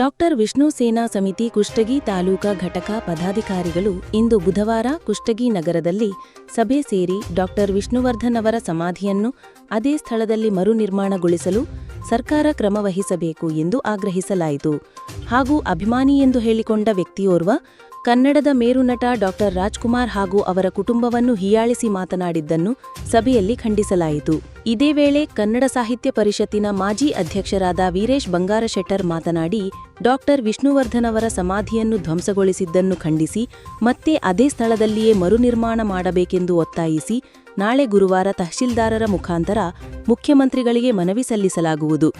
Doctor Vishnu ಸೇನಾ ಸಮಿತಿ ಕುಷ್ಟಗಿ ತಾಲೂಕಾ ಘಟಕ ಪದಾಧಿಕಾರಿಗಳು ಇಂದು ಬುಧವಾರ ಕುಷ್ಟಗಿ ನಗರದಲ್ಲಿ ಸಭೆ ಸೇರಿ ಡಾಕ್ಟರ್ ವಿಷ್ಣುವರ್ಧನ್ ಅವರ ಸಮಾಧಿಯನ್ನು ಅದೇ ಸ್ಥಳದಲ್ಲಿ ಮರು ನಿರ್ಮಾಣಗೊಳಿಸಲು ಸರ್ಕಾರ ಕ್ರಮವಹಿಸಬೇಕು ಎಂದು ಆಗ್ರಹಿಸಲಾಯಿತು. ಹಾಗೂ ಅಭಿಮಾನಿ ಎಂದು ಹೇಳಿಕೊಂಡ ವ್ಯಕ್ತಿಯೋರ್ವ ಕನ್ನಡದ ಮೇರುನಟ ಡಾಕ್ಟರ್ ರಾಜ್ಕುಮಾರ್ ಹಾಗೂ ಅವರ ಕುಟುಂಬವನ್ನು ಹೀಯಾಳಿಸಿ ಮಾತನಾಡಿದ್ದನ್ನು ಸಭೆಯಲ್ಲಿ ಖಂಡಿಸಲಾಯಿತು. ಇದೇ ವೇಳೆ ಕನ್ನಡ ಸಾಹಿತ್ಯ ಪರಿಷತ್ತಿನ ಮಾಜಿ ಅಧ್ಯಕ್ಷರಾದ ವೀರೇಶ್ ಬಂಗಾರಶೆಟ್ಟರ್ ಮಾತನಾಡಿ ಡಾಕ್ಟರ್ ವಿಷ್ಣುವರ್ಧನ್ ಅವರ ಸಮಾಧಿಯನ್ನು ಧ್ವಂಸಗೊಳಿಸಿದ್ದನ್ನು ಖಂಡಿಸಿ, ಮತ್ತೆ ಅದೇ ಸ್ಥಳದಲ್ಲಿಯೇ ಮರುನಿರ್ಮಾಣ ಮಾಡಬೇಕೆಂದು ಒತ್ತಾಯಿಸಿ, ನಾಳೆ ಗುರುವಾರ ತಹಶೀಲ್ದಾರರ ಮುಖಾಂತರ ಮುಖ್ಯಮಂತ್ರಿಗಳಿಗೆ ಮನವಿ ಸಲ್ಲಿಸಲಾಗುವುದು.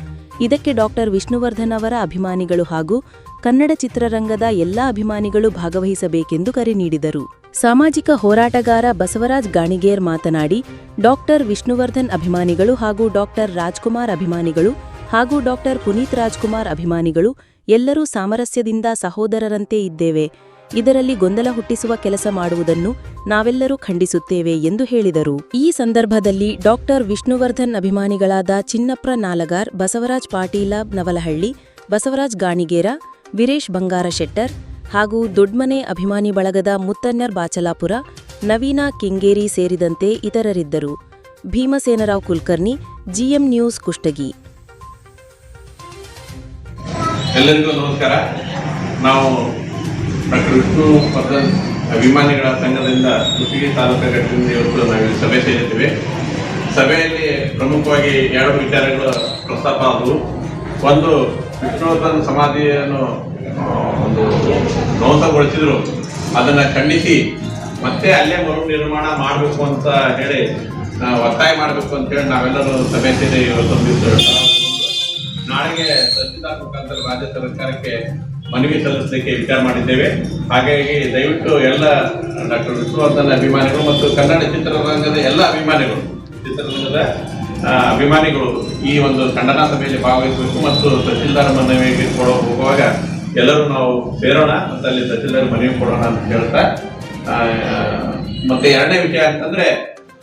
ಇದಕ್ಕೆ ಡಾಕ್ಟರ್ ವಿಷ್ಣುವರ್ಧನ್ ಅವರ ಅಭಿಮಾನಿಗಳು ಹಾಗೂ ಕನ್ನಡ ಚಿತ್ರರಂಗದ ಎಲ್ಲಾ ಅಭಿಮಾನಿಗಳು ಭಾಗವಹಿಸಬೇಕೆಂದು ಕರೆ ನೀಡಿದರು. ಸಾಮಾಜಿಕ ಹೋರಾಟಗಾರ ಬಸವರಾಜ್ ಗಾಣಿಗೇರ್ ಮಾತನಾಡಿ, ಡಾಕ್ಟರ್ ವಿಷ್ಣುವರ್ಧನ್ ಅಭಿಮಾನಿಗಳು ಹಾಗೂ ಡಾಕ್ಟರ್ ರಾಜ್ಕುಮಾರ್ ಅಭಿಮಾನಿಗಳು ಹಾಗೂ ಡಾಕ್ಟರ್ ಪುನೀತ್ ರಾಜ್ಕುಮಾರ್ ಅಭಿಮಾನಿಗಳು ಎಲ್ಲರೂ ಸಾಮರಸ್ಯದಿಂದ ಸಹೋದರರಂತೆ ಇದ್ದೇವೆ. ಇದರಲ್ಲಿ ಗೊಂದಲ ಹುಟ್ಟಿಸುವ ಕೆಲಸ ಮಾಡುವುದನ್ನು ನಾವೆಲ್ಲರೂ ಖಂಡಿಸುತ್ತೇವೆ ಎಂದು ಹೇಳಿದರು. ಈ ಸಂದರ್ಭದಲ್ಲಿ ಡಾಕ್ಟರ್ ವಿಷ್ಣುವರ್ಧನ್ ಅಭಿಮಾನಿಗಳಾದ ಚಿನ್ನಪ್ರ ನಾಲಗಾರ್, ಬಸವರಾಜ್ ಪಾಟೀಲ ನವಲಹಳ್ಳಿ, ಬಸವರಾಜ್ ಗಾಣಿಗೇರ ವೀರೇಶ್ ಬಂಗಾರಶೆಟ್ಟರ್ ಹಾಗೂ ದೊಡ್ಮನೆ ಅಭಿಮಾನಿ ಬಳಗದ ಮುತ್ತನ್ನರ್ ಬಾಚಲಾಪುರ, ನವೀನ ಕೆಂಗೇರಿ ಸೇರಿದಂತೆ ಇತರರಿದ್ದರು. Bhimsen Rao Kulkarni, GM news Kushtagi. ಎಲ್ಲರಿಗೂ ನಮಸ್ಕಾರ. ನಾವು ಡಾಕ್ಟರ್ ವಿಷ್ಣು ವರ್ಧನ್ ಅಭಿಮಾನಿಗಳ ಸಂಘದಿಂದ ಕುಷ್ಟಗಿ ತಾಲೂಕು ಘಟಕದಿಂದ ಇವತ್ತು ನಾವು ಸಭೆ ಸೇರಿದ್ದೇವೆ. ಸಭೆಯಲ್ಲಿ ಪ್ರಮುಖವಾಗಿ ಎರಡು ವಿಚಾರಗಳು ಪ್ರಸ್ತಾಪ ಆದವು. ಒಂದು ವಿಷ್ಣುವರ್ಧನ್ ಸಮಾಧಿಯನ್ನು ಒಂದು ಧ್ವಂಸಗೊಳಿಸಿದ್ರು. ಅದನ್ನು ಖಂಡಿಸಿ ಮತ್ತೆ ಅಲ್ಲೇ ಮರು ನಿರ್ಮಾಣ ಮಾಡಬೇಕು ಅಂತ ಹೇಳಿ ನಾವು ಒತ್ತಾಯ ಮಾಡಬೇಕು ಅಂತ ಹೇಳಿ ನಾವೆಲ್ಲರೂ ಸಭೆ ಸೇರಿ ಇವತ್ತು ನಾಳೆಗೆ ತಹಸೀಲ್ದಾರ್ ಮುಖಾಂತರ ರಾಜ್ಯ ಸರ್ಕಾರಕ್ಕೆ ಮನವಿ ಸಲ್ಲಿಸಲಿಕ್ಕೆ ವಿಚಾರ ಮಾಡಿದ್ದೇವೆ. ಹಾಗಾಗಿ ದಯವಿಟ್ಟು ಎಲ್ಲ ಡಾಕ್ಟರ್ ವಿಷ್ಣುವರ್ಧನ್ ಅಭಿಮಾನಿಗಳು ಮತ್ತು ಕನ್ನಡ ಚಿತ್ರರಂಗದ ಎಲ್ಲ ಅಭಿಮಾನಿಗಳು, ಚಿತ್ರರಂಗದ ಅಭಿಮಾನಿಗಳು ಈ ಒಂದು ಖಂಡನಾ ಸಭೆಯಲ್ಲಿ ಭಾಗವಹಿಸಬೇಕು ಮತ್ತು ತಹಸೀಲ್ದಾರ್ ಮನವಿಗೆ ಕೊಡೋ ಹೋಗುವಾಗ ಎಲ್ಲರೂ ನಾವು ಸೇರೋಣ ಮತ್ತು ಅಲ್ಲಿ ತಹಸೀಲ್ದಾರ್ ಮನವಿ ಕೊಡೋಣ ಅಂತ ಹೇಳ್ತಾ ಮತ್ತೆ ಎರಡನೇ ವಿಷಯ ಅಂತಂದ್ರೆ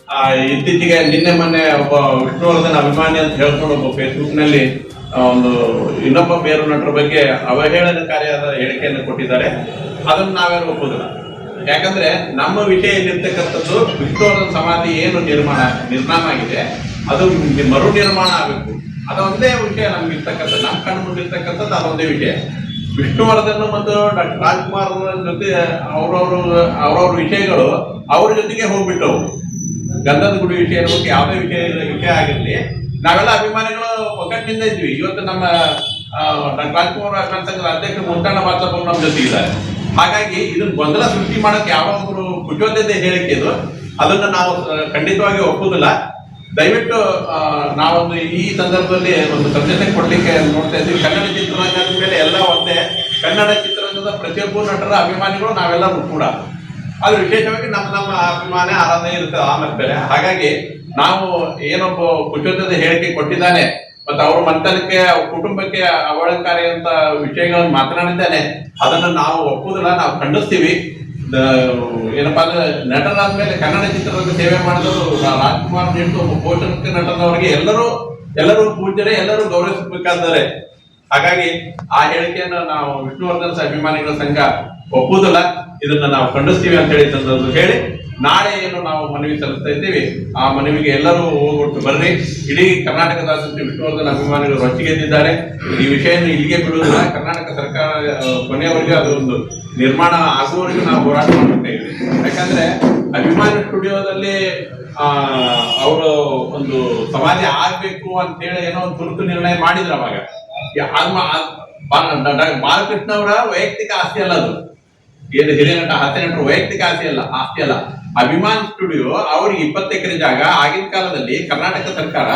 ಆ, ಇತ್ತೀಚೆಗೆ ನಿನ್ನೆ ಮೊನ್ನೆ ಒಬ್ಬ ವಿಷ್ಣುವರ್ಧನ್ ಅಭಿಮಾನಿ ಅಂತ ಹೇಳ್ಕೊಂಡು ಒಬ್ಬ ಫೇಸ್ಬುಕ್ನಲ್ಲಿ ಒಂದು ಇನ್ನೊಬ್ಬ ಬೇರು ನಟರ ಬಗ್ಗೆ ಅವಹೇಳನಕಾರಿಯಾದ ಹೇಳಿಕೆಯನ್ನು ಕೊಟ್ಟಿದ್ದಾರೆ. ಅದನ್ನು ನಾವೇನು ಒಪ್ಪುದಿಲ್ಲ. ಯಾಕಂದ್ರೆ ನಮ್ಮ ವಿಷಯದಲ್ಲಿರ್ತಕ್ಕಂಥದ್ದು ವಿಷ್ಣುವರ್ಧನ್ ಸಮಾಧಿ ಏನು ನಿರ್ಮಾಣ ನಿರ್ಮಾಣ ಆಗಿದೆ. ಅದು ಮರು ನಿರ್ಮಾಣ ಆಗಬೇಕು. ಅದೊಂದೇ ವಿಷಯ ನಮ್ಗೆ ಇರ್ತಕ್ಕಂಥದ್ದು. ನಮ್ಮ ಕಣ್ಣು ಮುಂದಿರ್ತಕ್ಕಂಥದ್ದು ಅದೊಂದೇ ವಿಷಯ. ವಿಷ್ಣುವರ್ಧನ್ ಮತ್ತು ಡಾಕ್ಟರ್ ರಾಜ್ಕುಮಾರ್ ಜೊತೆ ಅವ್ರವ್ರ ಅವ್ರವ್ರ ವಿಷಯಗಳು ಅವ್ರ ಜೊತೆಗೆ ಹೋಗ್ಬಿಟ್ಟವು. ಗಂಧದ ಗುಡಿ ವಿಷಯ ಇರ್ಬೇಕು ಯಾವುದೇ ವಿಷಯ ವಿಷಯ ಆಗಿರಲಿ. ನಾವೆಲ್ಲ ಅಭಿಮಾನಿಗಳು ಒಗ್ಗಟ್ಟಿನಿಂದ ಇದ್ವಿ. ಇವತ್ತು ನಮ್ಮ ಡಾಕ್ಟರ್ ರಾಜ್ಕುಮಾರ್ ಸಂಘದ ಅಧ್ಯಕ್ಷ ಮಾತ್ರ ಬಾಚಪ್ಪ ನಮ್ಮ ಜೊತೆ ಇದ್ದಾರೆ. ಹಾಗಾಗಿ ಇದನ್ನ ಗೊಂದಲ ಸೃಷ್ಟಿ ಮಾಡಕ್ಕೆ ಯಾವ ಒಬ್ಬರು ಕುಚೋದ್ಯತೆ ಹೇಳಿಕೆ ಇದು. ಅದನ್ನು ನಾವು ಖಂಡಿತವಾಗಿ ಒಪ್ಪುದಿಲ್ಲ ದಯವಿಟ್ಟು ನಾವೊಂದು ಈ ಸಂದರ್ಭದಲ್ಲಿ ಒಂದು ಸಭ್ಯತೆ ಕೊಡ್ಲಿಕ್ಕೆ ನೋಡ್ತಾ ಇದ್ದೀವಿ. ಕನ್ನಡ ಚಿತ್ರರಂಗದ ಮೇಲೆ ಎಲ್ಲ ಒಂದೇ, ಕನ್ನಡ ಚಿತ್ರರಂಗದ ಪ್ರತಿಯೊಬ್ಬ ನಟರ ಅಭಿಮಾನಿಗಳು ನಾವೆಲ್ಲರೂ ಕೂಡ. ಅದು ವಿಶೇಷವಾಗಿ ನಮ್ಮ ನಮ್ಮ ಅಭಿಮಾನ ಆರಾಧನೆ ಇರುತ್ತೆ ಆಮೇಲೆ ಮೇಲೆ ಹಾಗಾಗಿ ನಾವು ಏನೊಬ್ಬ ಕುಚೋದ್ಯದ ಹೇಳಿಕೆ ಕೊಟ್ಟಿದ್ದಾನೆ, ಮತ್ತು ಅವ್ರ ಮಂತನಕ್ಕೆ ಅವ್ರ ಕುಟುಂಬಕ್ಕೆ ಅವಳಕಾರಿ ಅಂತ ವಿಷಯಗಳನ್ನು ಮಾತನಾಡಿದ್ದಾನೆ, ಅದನ್ನು ನಾವು ಒಪ್ಪುದಿಲ್ಲ ನಾವು ಖಂಡಿಸ್ತೀವಿ. ಏನಪ್ಪಾ ಅಂದ್ರೆ ಮೇಲೆ ಕನ್ನಡ ಚಿತ್ರರಂಗ ಸೇವೆ ಮಾಡಿದವರು ರಾಜ್ಕುಮಾರ್ ನಿಂತು ಒಬ್ಬ ಪೋಷಕ ನಟನವರಿಗೆ ಎಲ್ಲರೂ ಎಲ್ಲರೂ ಪೂಜ್ಯರೇ, ಎಲ್ಲರೂ ಗೌರವಿಸಬೇಕಾದರೆ. ಹಾಗಾಗಿ ಆ ಹೇಳಿಕೆಯನ್ನು ನಾವು ವಿಷ್ಣುವರ್ಧನ್ ಅಭಿಮಾನಿಗಳ ಸಂಘ ಒಪ್ಪುವುದಿಲ್ಲ. ಇದನ್ನ ನಾವು ಖಂಡಿಸ್ತೀವಿ ಅಂತ ಹೇಳಿ ಹೇಳಿ ನಾಳೆ ಏನು ನಾವು ಮನವಿ ಸಲ್ಲಿಸ್ತಾ ಇದ್ದೀವಿ. ಆ ಮನವಿಗೆ ಎಲ್ಲರೂ ಹೋಗ್ಬಿಟ್ಟು ಬರ್ರಿ. ಇಡೀ ಕರ್ನಾಟಕದ ವಿಷ್ಣುವರ್ಧನ್ ಅಭಿಮಾನಿಗಳು ರೊಚ್ಚಿಗೆದ್ದಿದ್ದಾರೆ. ಈ ವಿಷಯವನ್ನು ಇಲ್ಲಿಗೆ ಬಿಡುವುದಿಲ್ಲ. ಕರ್ನಾಟಕ ಸರ್ಕಾರ ಕೊನೆಯವರೆಗೆ ಒಂದು ನಿರ್ಮಾಣ ಆಗುವವರೆಗೂ ನಾವು ಹೋರಾಟ ಮಾಡ್ತೇವೆ ಯಾಕಂದ್ರೆ ಅಭಿಮಾನ ಸ್ಟುಡಿಯೋದಲ್ಲಿ, ಆ, ಅವರು ಒಂದು ಸಮಾಧಿ ಆಗ್ಬೇಕು ಅಂತ ಹೇಳಿ ಏನೋ ಒಂದು ತುರ್ತು ನಿರ್ಣಯ ಮಾಡಿದ್ರು ಅವಾಗ. ಯಾ- ಅದ್ ಮಾ- ಅದ್ ಬಾ- ಡ- ಡ- ಬಾಲಕೃಷ್ಣ ಅವರ ವೈಯಕ್ತಿಕ ಆಸ್ತಿ ಅಲ್ಲ ಅದು. ಏನು ಹಿರಿಯ ನಟ, ಹಾಸ್ಯ ನಟರ ವೈಯಕ್ತಿಕ ಆಸ್ತಿ ಅಲ್ಲ ಆಸ್ತಿ ಅಲ್ಲ. ಅಭಿಮಾನ್ ಸ್ಟುಡಿಯೋ ಅವ್ರಿಗೆ ಇಪ್ಪತ್ತು ಎಕರೆ ಜಾಗ, ಆಗಿನ ಕಾಲದಲ್ಲಿ ಕರ್ನಾಟಕ ಸರ್ಕಾರ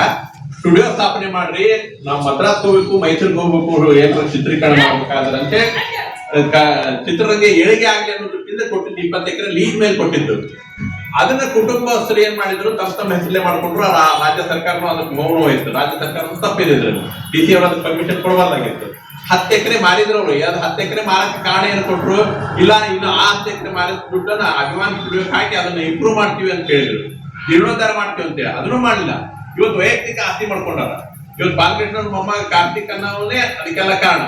ಸ್ಟುಡಿಯೋ ಸ್ಥಾಪನೆ ಮಾಡ್ರಿ, ನಾವು ಮದ್ರಾಸ್ ಹೋಗ್ಬೇಕು, ಮೈಸೂರಿಗೆ ಹೋಗ್ಬೇಕು, ಏನಾದ್ರು ಚಿತ್ರೀಕರಣ ಮಾಡ್ಬೇಕಾದ್ರಂತೆ ಚಿತ್ರರಂಗ ಏಳಿಗೆ ಆಗಲಿ ಅನ್ನೋ ದೃಷ್ಟಿಯಿಂದ ಕೊಟ್ಟಿದ್ದು ಇಪ್ಪತ್ತು ಎಕರೆ ಲೀಗ್ ಮೇಲೆ ಕೊಟ್ಟಿದ್ದು. ಅದನ್ನ ಕುಟುಂಬಸ್ಥರು ಏನ್ ಮಾಡಿದ್ರು? ತಮ್ಮ ತಮ್ಮ ಹೆಸರಲ್ಲೇ ಮಾಡ್ಕೊಂಡ್ರು. ರಾಜ್ಯ ಸರ್ಕಾರನು ಅದಕ್ಕೆ ಮೌನ ವಹಿಸ್ತು. ರಾಜ್ಯ ಸರ್ಕಾರ ತಪ್ಪಿದೆ ಡಿ ಸಿ ಅವರು ಅದಕ್ಕೆ ಪರ್ಮಿಷನ್ ಕೊಡಬಾರ್ದಾಗಿತ್ತು. ಹತ್ತು ಎಕರೆ ಮಾರಿದ್ರು ಅವರು. ಅದು ಹತ್ತು ಎಕರೆ ಮಾರಕ್ಕೆ ಕಾರಣ ಏನು ಕೊಟ್ರು? ಇಲ್ಲ, ಇನ್ನು ಆ ಹತ್ತು ಎಕರೆ ಮಾರಿದ ದುಡ್ಡನ್ನ ಅಭಿಮಾನ ಸ್ಟುಡಿಯೋಕ್ಕೆ ಹಾಕಿ ಅದನ್ನ ಇಂಪ್ರೂವ್ ಮಾಡ್ತೀವಿ ಅಂತ ಹೇಳಿದ್ರು. ಜೀರ್ಣೋದ್ಧಾರ ಮಾಡ್ತೀವಿ ಅಂತ ಅದನ್ನು ಮಾಡಿಲ್ಲ ಇವತ್ತು ವೈಯಕ್ತಿಕ ಆಸ್ತಿ ಮಾಡ್ಕೊಂಡಾರ ಇವತ್ತು ಬಾಲಕೃಷ್ಣ ಮೊಮ್ಮ ಕಾರ್ತಿಕ್ ಅನ್ನೋನೇ ಅದಕ್ಕೆಲ್ಲ ಕಾರಣ.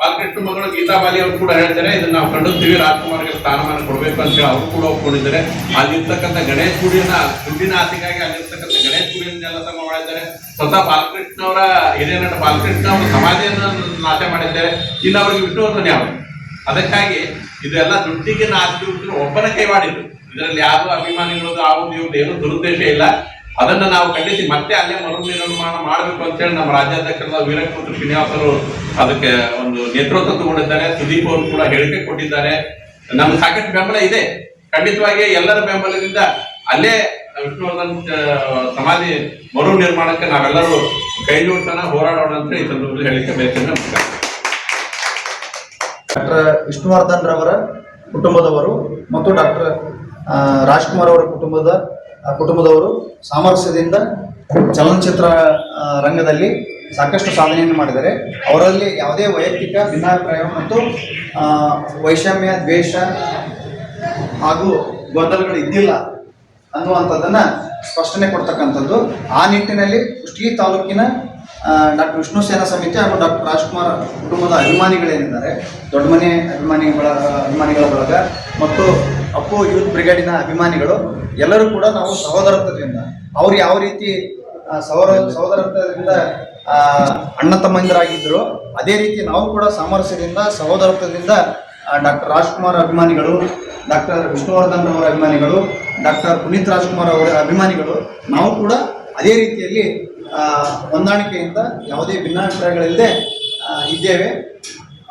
ಬಾಲಕೃಷ್ಣ ಮಗಳು ಗೀತಾ ಬಾಲಿ ಅವರು ಕೂಡ ಹೇಳ್ತಾರೆ, ಇದನ್ನ ನಾವು ಕಂಡುತ್ತೀವಿ ರಾಜ್ಕುಮಾರ್ಗೆ ಸ್ಥಾನಮಾನ ಕೊಡಬೇಕು ಅಂತ ಹೇಳಿ ಅವರು ಕೂಡ ಒಪ್ಕೊಂಡಿದ್ದಾರೆ. ಅಲ್ಲಿರ್ತಕ್ಕಂಥ ಗಣೇಶ್ ಗುಡಿಯನ್ನ ದುಡ್ಡಿನ ಆಸೆಗಾಗಿ ಅಲ್ಲಿರ್ತಕ್ಕಂಥ ಗಣೇಶ್ ಗುಡಿಯನ್ನೆಲ್ಲ ತಮ್ಮ ಮಾಡಿದ್ದಾರೆ. ಸ್ವತಃ ಬಾಲಕೃಷ್ಣ ಅವರ ಹಿರಿಯ ಬಾಲಕೃಷ್ಣ ಅವರ ಸಮಾಧಿಯನ್ನು ನಾಶ ಮಾಡಿದ್ದಾರೆ. ಇಲ್ಲಿ ಅವರಿಗೆ ವಿಷ್ಣುವರ್ಧನ್ ಯಾವ ಅದಕ್ಕಾಗಿ ಇದೆಲ್ಲ ದುಡ್ಡಿಗೆ ನಾಚಿಕೆ ಒಬ್ಬನ ಕೈವಾಡಿದ್ದು ಇದರಲ್ಲಿ ಯಾರು ಅಭಿಮಾನಿಗಳು ಒಂದು ಇವ್ರದ್ದು ಏನು ದುರುದ್ದೇಶ ಇಲ್ಲ. ಅದನ್ನ ನಾವು ಖಂಡಿಸಿ ಮತ್ತೆ ಅಲ್ಲೇ ಮರು ನಿರ್ಮಾಣ ಮಾಡಬೇಕು ಅಂತ ಹೇಳಿ ನಮ್ಮ ರಾಜ್ಯಾಧ್ಯಕ್ಷರಾದ ವೀರಕೃಷ್ಣ ಶ್ರೀನಿವಾಸರು ಅದಕ್ಕೆ ಒಂದು ನೇತೃತ್ವ ತಗೊಂಡಿದ್ದಾರೆ. ಸುದೀಪ್ ಅವರು ಕೂಡ ಹೇಳಿಕೆ ಕೊಟ್ಟಿದ್ದಾರೆ. ನಮ್ಗೆ ಸಾಕಷ್ಟು ಬೆಂಬಲ ಇದೆ. ಖಂಡಿತವಾಗಿ ಎಲ್ಲರ ಬೆಂಬಲದಿಂದ ಅಲ್ಲೇ ವಿಷ್ಣುವರ್ಧನ್ ಸಮಾಧಿ ಮರು ನಿರ್ಮಾಣಕ್ಕೆ ನಾವೆಲ್ಲರೂ ಕೈ ಜೋಡಿಸೋಣ ಹೋರಾಡೋಣ ಅಂತ ಈ ಸಂದರ್ಭದಲ್ಲಿ ಹೇಳಿಕೆ ಬಯಸ್ತೇನೆ ಡಾಕ್ಟರ್ ವಿಷ್ಣುವರ್ಧನ್ ರವರ ಕುಟುಂಬದವರು ಮತ್ತು ಡಾಕ್ಟರ್ ರಾಜ್ಕುಮಾರ್ ಅವರ ಕುಟುಂಬದ ಆ, ಕುಟುಂಬದವರು ಸಾಮರಸ್ಯದಿಂದ ಚಲನಚಿತ್ರ ರಂಗದಲ್ಲಿ ಸಾಕಷ್ಟು ಸಾಧನೆಯನ್ನು ಮಾಡಿದ್ದಾರೆ. ಅವರಲ್ಲಿ ಯಾವುದೇ ವೈಯಕ್ತಿಕ ಭಿನ್ನಾಭಿಪ್ರಾಯ ಮತ್ತು ವೈಷಮ್ಯ ದ್ವೇಷ ಹಾಗೂ ಗೊಂದಲಗಳು ಇದ್ದಿಲ್ಲ ಅನ್ನುವಂಥದ್ದನ್ನು ಸ್ಪಷ್ಟನೆ ಕೊಡ್ತಕ್ಕಂಥದ್ದು. ಆ ನಿಟ್ಟಿನಲ್ಲಿ ಕುಷ್ಟಗಿ ತಾಲೂಕಿನ ಡಾಕ್ಟರ್ ವಿಷ್ಣು ಸೇನಾ ಸಮಿತಿ ಹಾಗೂ ಡಾಕ್ಟರ್ ರಾಜ್ಕುಮಾರ್ ಕುಟುಂಬದ ಅಭಿಮಾನಿಗಳೇನಿದ್ದಾರೆ ದೊಡ್ಡಮನೆ ಅಭಿಮಾನಿಗಳ ಅಭಿಮಾನಿಗಳ ಬಳಗ ಮತ್ತು ಅಪ್ಪು ಯೂತ್ ಬ್ರಿಗೇಡಿನ ಅಭಿಮಾನಿಗಳು, ಎಲ್ಲರೂ ಕೂಡ ನಾವು ಸಹೋದರತ್ವದಿಂದ, ಅವ್ರು ಯಾವ ರೀತಿ ಸಹೋದರ ಸಹೋದರತ್ವದಿಂದ ಅಣ್ಣ ತಮ್ಮಂದಿರಾಗಿದ್ದರು ಅದೇ ರೀತಿ ನಾವು ಕೂಡ ಸಾಮರಸ್ಯದಿಂದ, ಸಹೋದರತ್ವದಿಂದ ಡಾಕ್ಟರ್ ರಾಜ್ಕುಮಾರ್ ಅಭಿಮಾನಿಗಳು ಡಾಕ್ಟರ್ ವಿಷ್ಣುವರ್ಧನ್ ಅವರ ಅಭಿಮಾನಿಗಳು ಡಾಕ್ಟರ್ ಪುನೀತ್ ರಾಜ್ಕುಮಾರ್ ಅವರ ಅಭಿಮಾನಿಗಳು, ನಾವು ಕೂಡ ಅದೇ ರೀತಿಯಲ್ಲಿ ಹೊಂದಾಣಿಕೆಯಿಂದ ಯಾವುದೇ ಭಿನ್ನಾಭಿಪ್ರಾಯಗಳಿಲ್ಲದೆ ಇದ್ದೇವೆ.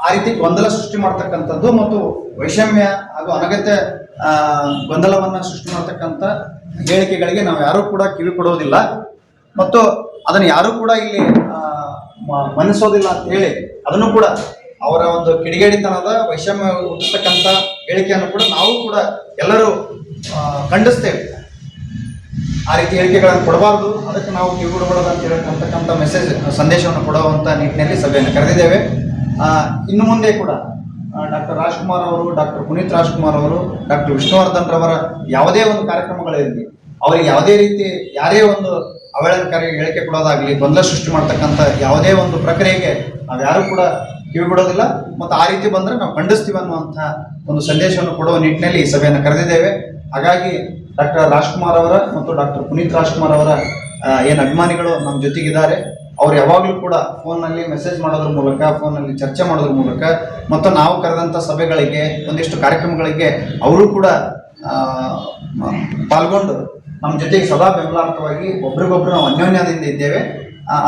ಆ ರೀತಿ ಗೊಂದಲ ಸೃಷ್ಟಿ ಮಾಡ್ತಕ್ಕಂಥದ್ದು ಮತ್ತು ವೈಷಮ್ಯ ಹಾಗೂ ಅನಗತ್ಯ ಗೊಂದಲವನ್ನ ಸೃಷ್ಟಿ ಮಾಡ್ತಕ್ಕಂಥ ಹೇಳಿಕೆಗಳಿಗೆ ನಾವು ಯಾರೂ ಕೂಡ ಕಿವಿ ಕೊಡೋದಿಲ್ಲ. ಮತ್ತು ಅದನ್ನು ಯಾರೂ ಕೂಡ ಇಲ್ಲಿ ಮನಸೋದಿಲ್ಲ ಅಂತ ಹೇಳಿ ಅದನ್ನು ಕೂಡ ಅವರ ಒಂದು ಕಿಡಿಗೇಡಿತನದ ವೈಷಮ್ಯ ಹುಟ್ಟಿಸ್ತಕ್ಕಂಥ ಹೇಳಿಕೆಯನ್ನು ಕೂಡ ನಾವು ಕೂಡ ಎಲ್ಲರೂ ಖಂಡಿಸ್ತೇವೆ. ಆ ರೀತಿ ಹೇಳಿಕೆಗಳನ್ನು ಕೊಡಬಾರ್ದು. ಅದಕ್ಕೆ ನಾವು ಕಿವಿಗೊಡಬಾರ್ದು ಅಂತ ಹೇಳ್ತಕ್ಕಂಥ ಮೆಸೇಜ್ ಸಂದೇಶವನ್ನು ಕೊಡುವಂಥ ನಿಟ್ಟಿನಲ್ಲಿ ಸಭೆಯನ್ನು ಕರೆದಿದ್ದೇವೆ. ಇನ್ನು ಮುಂದೆ ಕೂಡ ರಾಜ್ಕುಮಾರ್ ಅವರು, ಡಾಕ್ಟರ್ ಪುನೀತ್ ರಾಜ್ಕುಮಾರ್ ಅವರು, ಡಾಕ್ಟರ್ ವಿಷ್ಣುವರ್ಧನ್ ರವರ ಯಾವುದೇ ಒಂದು ಕಾರ್ಯಕ್ರಮಗಳಿರಲಿ, ಅವರಿಗೆ ಯಾವುದೇ ರೀತಿ ಯಾರೇ ಒಂದು ಅವಹೇಳನಕಾರಿ ಹೇಳಿಕೆ ಕೊಡೋದಾಗ್ಲಿ, ಗೊಂದಲ ಸೃಷ್ಟಿ ಮಾಡ್ತಕ್ಕಂಥ ಯಾವುದೇ ಒಂದು ಪ್ರಕ್ರಿಯೆಗೆ ನಾವು ಯಾರು ಕೂಡ ಕಿವಿ ಬಿಡೋದಿಲ್ಲ. ಮತ್ತು ಆ ರೀತಿ ಬಂದರೆ ನಾವು ಖಂಡಿಸ್ತೀವಿ ಅನ್ನುವಂಥ ಒಂದು ಸಂದೇಶವನ್ನು ಕೊಡುವ ನಿಟ್ಟಿನಲ್ಲಿ ಈ ಸಭೆಯನ್ನು ಕರೆದಿದ್ದೇವೆ. ಹಾಗಾಗಿ ಡಾಕ್ಟರ್ ರಾಜ್ಕುಮಾರ್ ಅವರ ಮತ್ತು ಡಾಕ್ಟರ್ ಪುನೀತ್ ರಾಜ್ಕುಮಾರ್ ಅವರ ಏನು ಅಭಿಮಾನಿಗಳು ನಮ್ಮ ಜೊತೆಗಿದ್ದಾರೆ ಅವ್ರು ಯಾವಾಗಲೂ ಕೂಡ ಫೋನ್ನಲ್ಲಿ ಮೆಸೇಜ್ ಮಾಡೋದ್ರ ಮೂಲಕ ಫೋನಲ್ಲಿ ಚರ್ಚೆ ಮಾಡೋದ್ರ ಮೂಲಕ ಮತ್ತು ನಾವು ಕರೆದಂಥ ಸಭೆಗಳಿಗೆ, ಒಂದಿಷ್ಟು ಕಾರ್ಯಕ್ರಮಗಳಿಗೆ ಅವರು ಕೂಡ ಪಾಲ್ಗೊಂಡು ನಮ್ಮ ಜೊತೆಗೆ ಸದಾ ಬೆಂಬಲಾರ್ಥವಾಗಿ ಒಬ್ರಿಗೊಬ್ರು ನಾವು ಅನ್ಯೋನ್ಯದಿಂದ ಇದ್ದೇವೆ.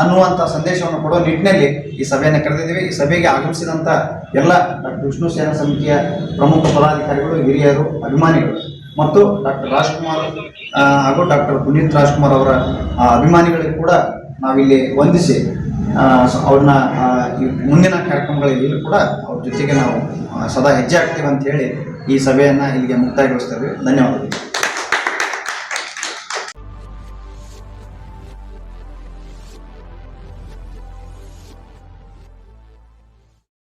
ಅನ್ನುವಂಥ ಸಂದೇಶವನ್ನು ಕೊಡೋ ನಿಟ್ಟಿನಲ್ಲಿ ಈ ಸಭೆಯನ್ನು ಕರೆದಿದ್ದೀವಿ. ಈ ಸಭೆಗೆ ಆಗಮಿಸಿದಂಥ ಎಲ್ಲ ಡಾಕ್ಟರ್ ವಿಷ್ಣು ಸೇನಾ ಸಮಿತಿಯ ಪ್ರಮುಖ ಪದಾಧಿಕಾರಿಗಳು, ಹಿರಿಯರು, ಅಭಿಮಾನಿಗಳು ಮತ್ತು ಡಾಕ್ಟರ್ ರಾಜ್ಕುಮಾರ್ ಹಾಗೂ ಡಾಕ್ಟರ್ ಪುನೀತ್ ರಾಜ್ಕುಮಾರ್ ಅವರ ಅಭಿಮಾನಿಗಳಿಗೆ ಕೂಡ ನಾವಿಲ್ಲಿ ವಂದಿಸಿ ಅವ್ರನ್ನ ಮುಂದಿನ ಕಾರ್ಯಕ್ರಮಗಳಲ್ಲಿ ಕೂಡ ಅವ್ರ ಜೊತೆಗೆ ನಾವು ಸದಾ ಹೆಜ್ಜೆ ಆಗ್ತೀವಿ ಅಂತ ಹೇಳಿ ಈ ಸಭೆಯನ್ನು ಇಲ್ಲಿಗೆ ಮುಕ್ತಾಯಗೊಳಿಸ್ತೇವೆ. ಧನ್ಯವಾದಗಳು.